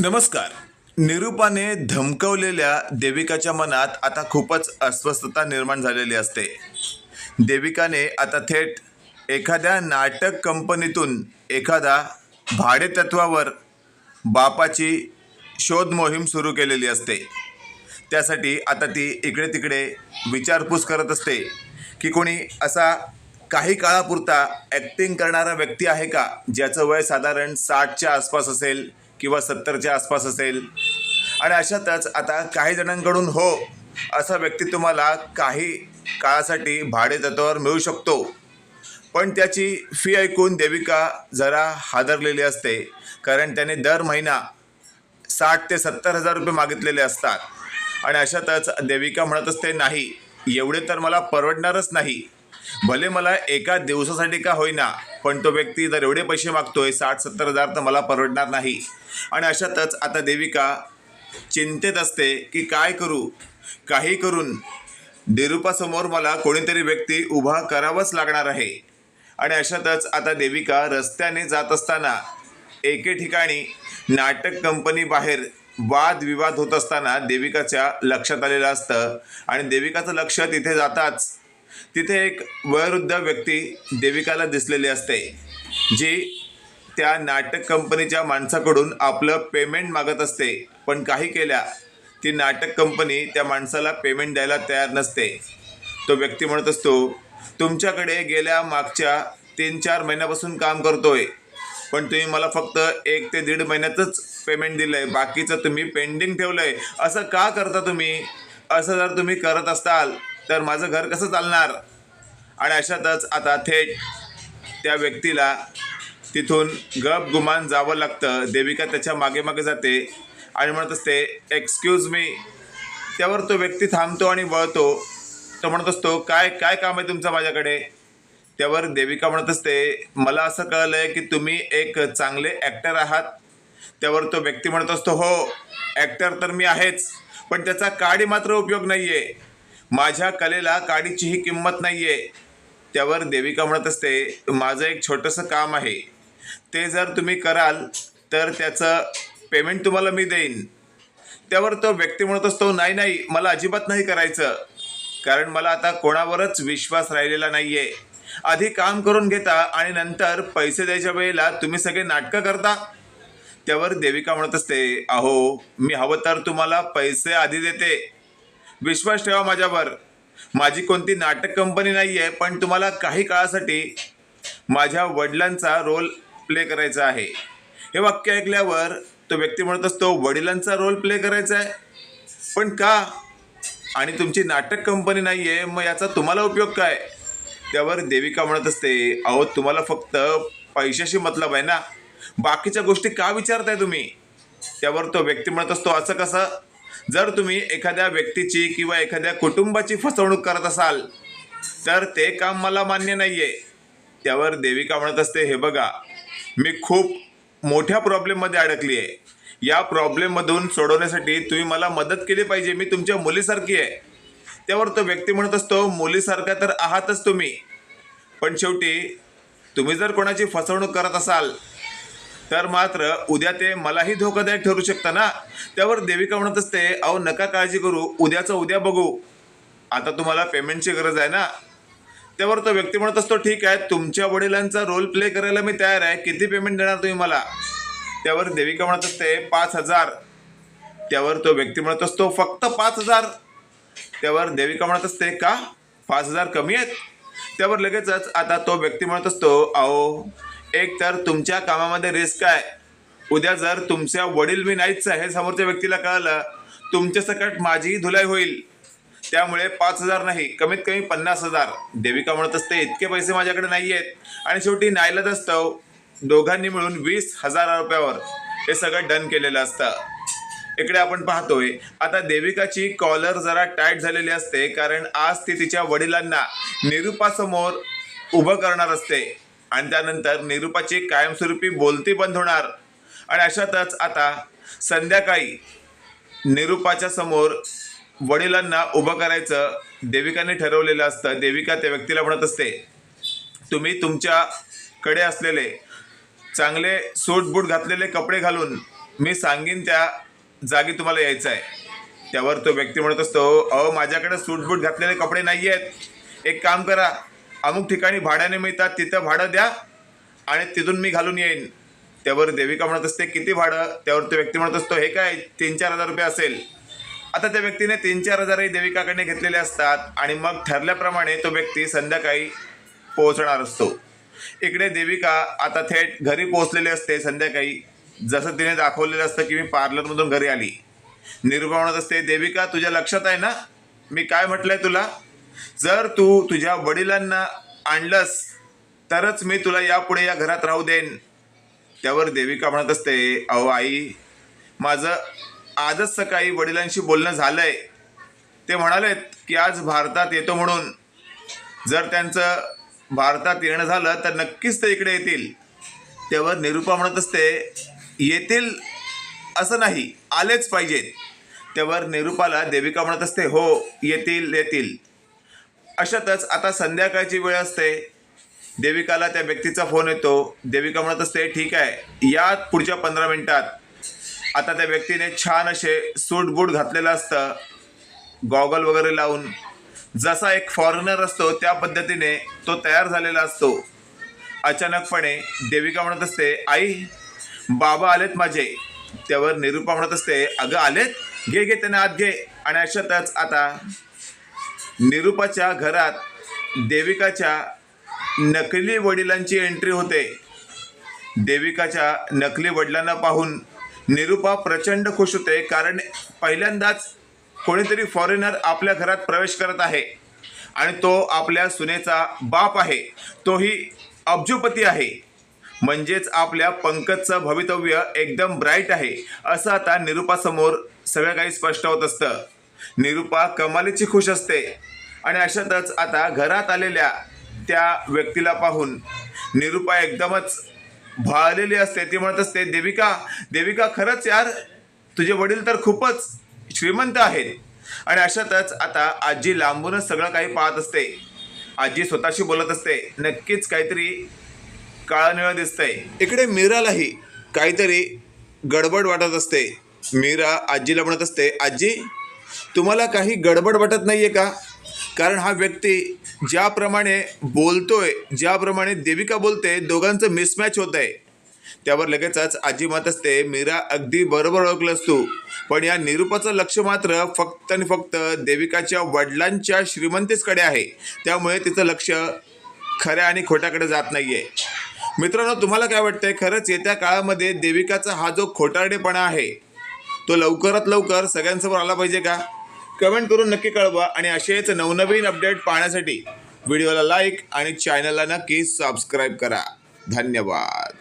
नमस्कार. निरूपाने धमकवलेल्या देविकाच्या मनात आता खूपच अस्वस्थता निर्माण झालेली असते. देविकाने आता थेट एखाद्या नाटक कंपनीतून एखादा भाडेतत्वावर बापाची शोध मोहीम सुरू केलेली असते. त्यासाठी आता ती इकडे तिकडे विचारपूस करत असते की कोणी असा काही काळापुरता ॲक्टिंग करणारा व्यक्ती आहे का? ज्याचं वय साधारण साठच्या आसपास असेल किंवा सत्तरच्या आसपास असेल. आणि अशातच आता काही जणांकडून हो असा व्यक्ती तुम्हाला काही काळासाठी भाडेतत्वावर मिळू शकतो. पण त्याची फी ऐकून देविका जरा हादरलेली असते. कारण त्याने दर महिना साठ ते सत्तर हजार रुपये मागितलेले असतात. आणि अशातच देविका म्हणत असते नाही एवढे तर मला परवडणारच नाही. भले मला एका दिवसासाठी का होईना पण तो व्यक्ती जर एवढे पैसे मागतोय साठ सत्तर हजार तर मला परवडणार नाही. आणि अशातच आता देविका चिंतेत असते की काय करू? काही करून निरूपासमोर मला कोणीतरी व्यक्ती उभा करावाच लागणार आहे. आणि अशातच आता देविका रस्त्याने जात असताना एके ठिकाणी नाटक कंपनी बाहेर वादविवाद होत असताना देविकाच्या लक्षात आलेलं असतं. आणि देविकाचं लक्ष तिथे जाताच तिथे एक वयोवृद्ध व्यक्ती देविकाला दिसलेली असते जी त्या नाटक कंपनीच्या माणसाकडून आपलं पेमेंट मागत असते. पण काही केल्या ती नाटक कंपनी त्या माणसाला पेमेंट द्यायला तयार नसते. तो व्यक्ती म्हणत असतो तुमच्याकडे गेल्या मागच्या तीन चार महिन्यापासून काम करतोय पण तुम्ही मला फक्त एक ते दीड महिन्यातच पेमेंट दिलंय बाकीचं तुम्ही पेंडिंग ठेवलं आहे असं का करता तुम्ही? असं जर तुम्ही करत असाल तर माझं घर कसं चालणार? आणि अशातच आता थेट त्या व्यक्तीला तिथून गप गुमान जावं लागतं. देविका त्याच्यामागे मागे जाते आणि म्हणत असते एक्सक्यूज मी त्यावर तो व्यक्ती थांबतो आणि वळतो. तो म्हणत असतो काय काय काम आहे तुमचं माझ्याकडे? त्यावर देविका म्हणत असते मला असं कळलं आहे की तुम्ही एक चांगले ॲक्टर आहात. त्यावर तो व्यक्ती म्हणत असतो हो ॲक्टर तर मी आहेच पण त्याचा काडी मात्र उपयोग नाही आहे माझ्या कलेला काडीचीही किंमत नाही आहे त्यावर देविका म्हणत असते माझं एक छोटंसं काम आहे. ते जर तुम्ही कराल तर त्याचं पेमेंट तुम्हाला मी देईन. त्यावर तो व्यक्ती म्हणत असतो नाही नाही मला अजिबात नाही करायचं. कारण मला आता कोणावरच विश्वास राहिलेला नाही आहे आधी काम करून घेता आणि नंतर पैसे द्यायच्या वेळेला तुम्ही सगळे नाटकं करता. त्यावर देविका म्हणत असते अहो मी हवं तर तुम्हाला पैसे आधी देते. विश्वास ठेवा माझ्यावर. माझी कोणती नाटक कंपनी नाही आहे पण तुम्हाला काही काळासाठी माझ्या वडिलांचा रोल प्ले करायचा आहे. हे वाक्य ऐकल्यावर तो व्यक्ती म्हणत असतो वडिलांचा रोल प्ले करायचा आहे. पण का? आणि तुमची नाटक कंपनी नाही आहे मग याचा तुम्हाला उपयोग काय? त्यावर देविका म्हणत असते अहो तुम्हाला फक्त पैशाशी मतलब आहे ना. बाकीच्या गोष्टी का विचारताय तुम्ही? त्यावर तो व्यक्ती म्हणत असतो असं कसं? जर तुम्ही एखाद्या व्यक्तीची किंवा एखाद्या कुटुंबाची फसवणूक करत असाल तर ते काम मला मान्य नाही आहे त्यावर देविका म्हणत असते. हे बघा मी खूप मोठ्या प्रॉब्लेममध्ये अडकली आहे या प्रॉब्लेममधून सोडवण्यासाठी तुम्ही मला मदत केली पाहिजे. मी तुमच्या मुलीसारखी आहे. त्यावर तो व्यक्ती म्हणत असतो मुलीसारखा तर आहातच तुम्ही. पण शेवटी तुम्ही जर कोणाची फसवणूक करत असाल तर मात्र उद्या ते मलाही धोकादायक ठरू शकतं ना? त्यावर देविका म्हणत असते अहो नका काळजी करू उद्याचं उद्या बघू. आता तुम्हाला पेमेंटची गरज आहे ना? त्यावर तो व्यक्ती म्हणत असतो ठीक आहे तुमच्या वडिलांचा रोल प्ले करायला मी तयार आहे. किती पेमेंट देणार तुम्ही मला? त्यावर देविका म्हणत असते पाच हजार. त्यावर तो व्यक्ती म्हणत असतो फक्त पाच हजार. त्यावर देविका म्हणत असते का? पाच हजार कमी आहेत? त्यावर लगेचच आता तो व्यक्ती म्हणत असतो अहो एक तर तुमच्या कामामध्ये रिस्क आहे. उद्या जर तुमच्या वडील मी नाहीच आहे हे समोरच्या व्यक्तीला कळलं तुमच्या सकट माझीही धुलाई होईल. त्यामुळे पाच हजार नाही कमीत कमी पन्नास हजार. देविका म्हणत असते इतके पैसे माझ्याकडे नाही आहेत. आणि शेवटी नायलाच असतं दोघांनी मिळून वीस हजार रुपयावर. हे सगळं डन केलेलं असतं. इकडे आपण पाहतोय आता देविकाची कॉलर जरा टाईट झालेली असते कारण आज ती तिच्या वडिलांना निरूपासमोर उभं करणार असते. आणि त्यानंतर निरूपाची कायमस्वरूपी बोलती बंद होणार. आणि अशातच आता संध्याकाळी निरूपाच्या समोर वडिलांना उभं करायचं देविकाने ठरवलेलं असतं. देविका त्या व्यक्तीला म्हणत असते तुम्ही तुमच्याकडे असलेले चांगले सूट बूट घातलेले कपडे घालून मी सांगीन त्या जागी तुम्हाला यायचं आहे. त्यावर तो व्यक्ती म्हणत असतो अहो माझ्याकडे सूटबूट घातलेले कपडे नाही आहेत एक काम करा अमुक ठिकाणी भाड्याने मिळतात तिथं भाडं द्या आणि तिथून मी घालून येईन. त्यावर देविका म्हणत असते किती भाडं? त्यावर तो व्यक्ती म्हणत असतो हे काय? तीन चार हजार रुपये असेल. आता त्या व्यक्तीने तीन चार हजारही देविकाकडे घेतलेले असतात आणि मग ठरल्याप्रमाणे तो व्यक्ती संध्याकाळी पोहोचणार असतो. इकडे देविका आता थेट घरी पोहोचलेली असते संध्याकाळी. जसं तिने दाखवलेलं असतं की मी पार्लरमधून घरी आली. निरुपा म्हणत असते देविका तुझ्या लक्षात आहे ना? मी काय म्हटलंय तुला? जर तू तुझ्या वडिलांना आणलंस तरच मी तुला यापुढे या घरात राहू देईन. त्यावर देविका म्हणत असते अहो आई माझं आजच सकाळी वडिलांशी बोलणं झालंय. ते म्हणालेत की आज भारतात येतो म्हणून. जर त्यांचं भारतात येणं झालं तर नक्कीच ते इकडे येतील. तेव्हा निरुपा म्हणत असते येतील असं नाही आलेच पाहिजेत. तेव्हा निरुपाला देविका म्हणत असते हो येतील येतील. अशातच आता संध्याकाळची वेळ असते. देविकाला त्या व्यक्तीचा फोन येतो. देविका म्हणत असते ठीक आहे या पुढच्या पंधरा मिनिटात. आता त्या व्यक्तीने छान असे सूट बूट घातलेलं असतं. गॉगल वगैरे लावून. जसा एक फॉरेनर असतो त्या पद्धतीने तो तयार झालेला असतो. अचानकपणे देविका म्हणत असते आई बाबा आलेत माझे. त्यावर निरूपा म्हणत असते अगं आलेत? घे घे त्यांना आत घे. आणि अशातच आता निरुपाच्या घरात देविकाच्या नकली वडिलांची एंट्री होते. देविकाच्या नकली वडिलांना पाहून निरुपा प्रचंड खुश होते कारण पहिल्यांदाच कोणीतरी फॉरेनर आपल्या घरात प्रवेश करत आहे आणि तो आपल्या सुनेचा बाप आहे. तोही अब्जोपती आहे. म्हणजेच आपल्या पंकजचं भवितव्य एकदम ब्राईट आहे. असं आता निरुपासमोर सगळं काही स्पष्ट होत असतं. निरुपा कमालीची खुश असते. आणि अशातच आता घरात आलेल्या त्या व्यक्तीला पाहून निरुपा एकदमच भाळलेली असते. ती म्हणत असते देविका देविका खरंच यार तुझे वडील तर खूपच श्रीमंत आहेत. आणि अशातच आता आजी लांबूनच सगळं काही पाहत असते. आजी स्वतःशी बोलत असते नक्कीच काहीतरी काळनिळं दिसतंय. इकडे मीरालाही काहीतरी गडबड वाटत असते. मीरा आजीला म्हणत असते आजी तुम्हाला काही गडबड वाटत आहे का? कारण हा व्यक्ती ज्याप्रमाणे बोलतोय ज्याप्रमाणे देविका बोलते दोघांचं मिसमॅच होत आहे त्यावर लगेचच आजी मात असते. मीरा अगदी बरोबर ओळखलंस तू पण या निरूपाचं लक्ष मात्र फक्त आणि फक्त देविकाच्या वडिलांच्या श्रीमंतीचकडे आहे. त्यामुळे तिचं लक्ष खऱ्या आणि खोट्याकडे जात नाही आहे मित्रांनो तुम्हाला काय वाटतंय? खरंच येत्या काळामध्ये देविकाचा हा जो खोटारडेपणा आहे तो लवकरात लवकर सगळ्यांसमोर आला पाहिजे का? कमेंट करून नक्की कळवा आणि असेच नवनवीन अपडेट पाहण्यासाठी व्हिडिओला लाईक आणि चॅनलला नक्की सबस्क्राईब करा. धन्यवाद.